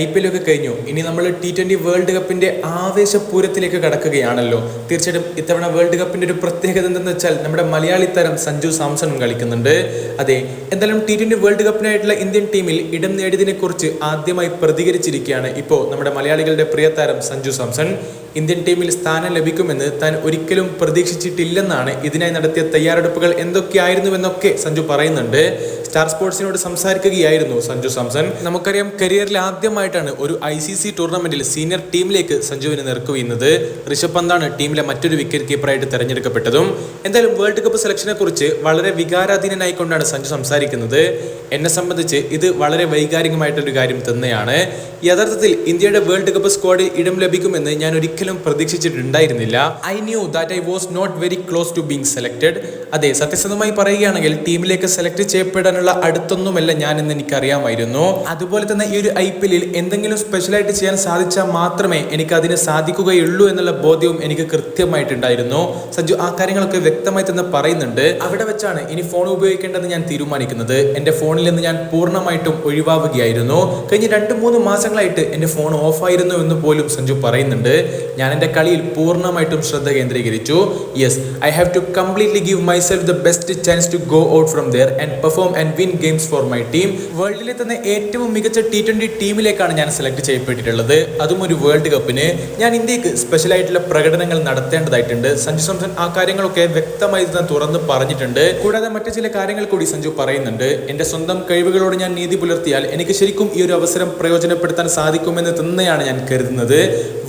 I P എല്ലൊക്കെ കഴിഞ്ഞു. ഇനി നമ്മൾ ടി ട്വന്റി വേൾഡ് കപ്പിന്റെ ആവേശപൂരത്തിലേക്ക് കടക്കുകയാണല്ലോ. തീർച്ചയായിട്ടും ഇത്തവണ വേൾഡ് കപ്പിന്റെ ഒരു പ്രത്യേകത എന്തെന്ന് വെച്ചാൽ നമ്മുടെ മലയാളി താരം സഞ്ജു സാംസണും കളിക്കുന്നുണ്ട്. അതെ എന്തായാലും ടി ട്വന്റി വേൾഡ് കപ്പിനായിട്ടുള്ള ഇന്ത്യൻ ടീമിൽ ഇടം നേടിയതിനെക്കുറിച്ച് ആദ്യമായി പ്രതികരിച്ചിരിക്കുകയാണ് ഇപ്പോൾ നമ്മുടെ മലയാളികളുടെ പ്രിയ താരം സഞ്ജു സാംസൺ. ഇന്ത്യൻ ടീമിൽ സ്ഥാനം ലഭിക്കുമെന്ന് താൻ ഒരിക്കലും പ്രതീക്ഷിച്ചിട്ടില്ലെന്നാണ് ഇതിനായി നടത്തിയ തയ്യാറെടുപ്പുകൾ എന്തൊക്കെയായിരുന്നുവെന്നൊക്കെ സഞ്ജു പറയുന്നുണ്ട്. സ്റ്റാർ സ്പോർട്സിനോട് സംസാരിക്കുകയായിരുന്നു സഞ്ജു സാംസൺ. നമുക്കറിയാം കരിയറിൽ ആദ്യമായിട്ടാണ് ഒരു ഐ സി സി ടൂർണമെന്റിൽ സീനിയർ ടീമിലേക്ക് സഞ്ജുവിനെ നിറക്കുകയുന്നത് ഋഷഭ് പന്താണ് ടീമിലെ മറ്റൊരു വിക്കറ്റ് കീപ്പറായിട്ട് തെരഞ്ഞെടുക്കപ്പെട്ടതും. എന്തായാലും വേൾഡ് കപ്പ് സെലക്ഷനെ കുറിച്ച് വളരെ വികാരാധീനനായിക്കൊണ്ടാണ് സഞ്ജു സംസാരിക്കുന്നത്. എന്നെ സംബന്ധിച്ച് ഇത് വളരെ വൈകാരികമായിട്ടൊരു കാര്യം തന്നെയാണ്. യഥാർത്ഥത്തിൽ ഇന്ത്യയുടെ വേൾഡ് കപ്പ് സ്ക്വാഡിൽ ഇടം ലഭിക്കുമെന്ന് ഞാൻ ഒരിക്കലും പ്രതീക്ഷിച്ചിട്ടുണ്ടായിരുന്നില്ല. I knew that I was not very close to being selected അതെ സത്യസന്ധമായി പറയുകയാണെങ്കിൽ ടീമിലേക്ക് സെലക്ട് ചെയ്യപ്പെടാനുള്ള അടുത്തൊന്നുമല്ല ഞാൻ എന്ന് എനിക്കറിയാമായിരുന്നു. അതുപോലെ തന്നെ ഈ ഒരു ഐ പി എല്ലിൽ എന്തെങ്കിലും സ്പെഷ്യലായിട്ട് ചെയ്യാൻ സാധിച്ചാൽ മാത്രമേ എനിക്ക് അതിന് സാധിക്കുകയുള്ളൂ എന്നുള്ള ബോധ്യവും എനിക്ക് കൃത്യമായിട്ടുണ്ടായിരുന്നു. സഞ്ജു ആ കാര്യങ്ങളൊക്കെ വ്യക്തമായി തന്നെ പറയുന്നുണ്ട്. അവിടെ വെച്ചാണ് ഇനി ഫോൺ ഉപയോഗിക്കേണ്ടത് ഞാൻ തീരുമാനിക്കുന്നത്. എന്റെ ഫോണിൽ നിന്ന് ഞാൻ പൂർണമായിട്ടും ഒഴിവാവുകയായിരുന്നു. കഴിഞ്ഞ രണ്ട് മൂന്ന് മാസങ്ങളായിട്ട് എന്റെ ഫോൺ ഓഫ് ആയിരുന്നു എന്ന് പോലും സഞ്ജു പറയുന്നുണ്ട്. ഞാൻ എന്റെ കളിയിൽ പൂർണമായിട്ടും ശ്രദ്ധ കേന്ദ്രീകരിച്ചു. Yes I have to completely give myself the best chance to go out from there and perform and win games for my team വേൾഡിലെ തന്നെ ഏറ്റവും മികച്ച ടി ട്വന്റി ടീമിലേക്കാണ് ഞാൻ സെലക്ട് ചെയ്യപ്പെട്ടിട്ടുള്ളത്. അതും ഒരു വേൾഡ് കപ്പിന് ഞാൻ ഇന്ത്യയ്ക്ക് സ്പെഷ്യൽ ആയിട്ടുള്ള പ്രകടനങ്ങൾ നടത്തേണ്ടതായിട്ടുണ്ട്. സഞ്ജു സാംസൺ ആ കാര്യങ്ങളൊക്കെ വ്യക്തമായി തന്നെ തുറന്ന് പറഞ്ഞിട്ടുണ്ട്. കൂടാതെ മറ്റു ചില കാര്യങ്ങൾ കൂടി സഞ്ജു പറയുന്നുണ്ട്. എന്റെ സ്വന്തം കഴിവുകളോട് ഞാൻ നീതി പുലർത്തിയാൽ എനിക്ക് ശരിക്കും ഈ ഒരു അവസരം പ്രയോജനപ്പെടുത്താൻ സാധിക്കുമെന്ന് തന്നെയാണ് ഞാൻ കരുതുന്നത്.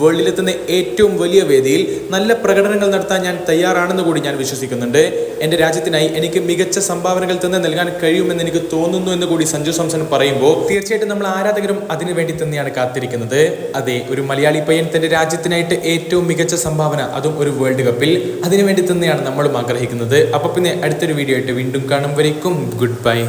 വേൾഡിലെ തന്നെ ഏറ്റവും വലിയ വേദിയിൽ നല്ല പ്രകടനങ്ങൾ നടത്താൻ ഞാൻ തയ്യാറാണെന്ന് കൂടി ഞാൻ വിശ്വസിക്കുന്നുണ്ട്. എന്റെ രാജ്യത്തിനായി എനിക്ക് മികച്ച സംഭാവനകൾ തന്നെ നൽകാൻ കഴിയുമെന്ന് എനിക്ക് തോന്നുന്നു എന്ന് കൂടി സഞ്ജു സാംസൺ പറയുമ്പോൾ തീർച്ചയായിട്ടും നമ്മൾ ആരാധകരും അതിനു വേണ്ടി തന്നെയാണ് കാത്തിരിക്കുന്നത്. അതെ ഒരു മലയാളി പയ്യൻ തന്റെ രാജ്യത്തിനായിട്ട് ഏറ്റവും മികച്ച സംഭാവന അതും ഒരു വേൾഡ് കപ്പിൽ അതിനു വേണ്ടി തന്നെയാണ് നമ്മളും ആഗ്രഹിക്കുന്നത്. അപ്പൊ പിന്നെ അടുത്തൊരു വീഡിയോ ആയിട്ട് വീണ്ടും കാണും വരേക്കും. Good bye.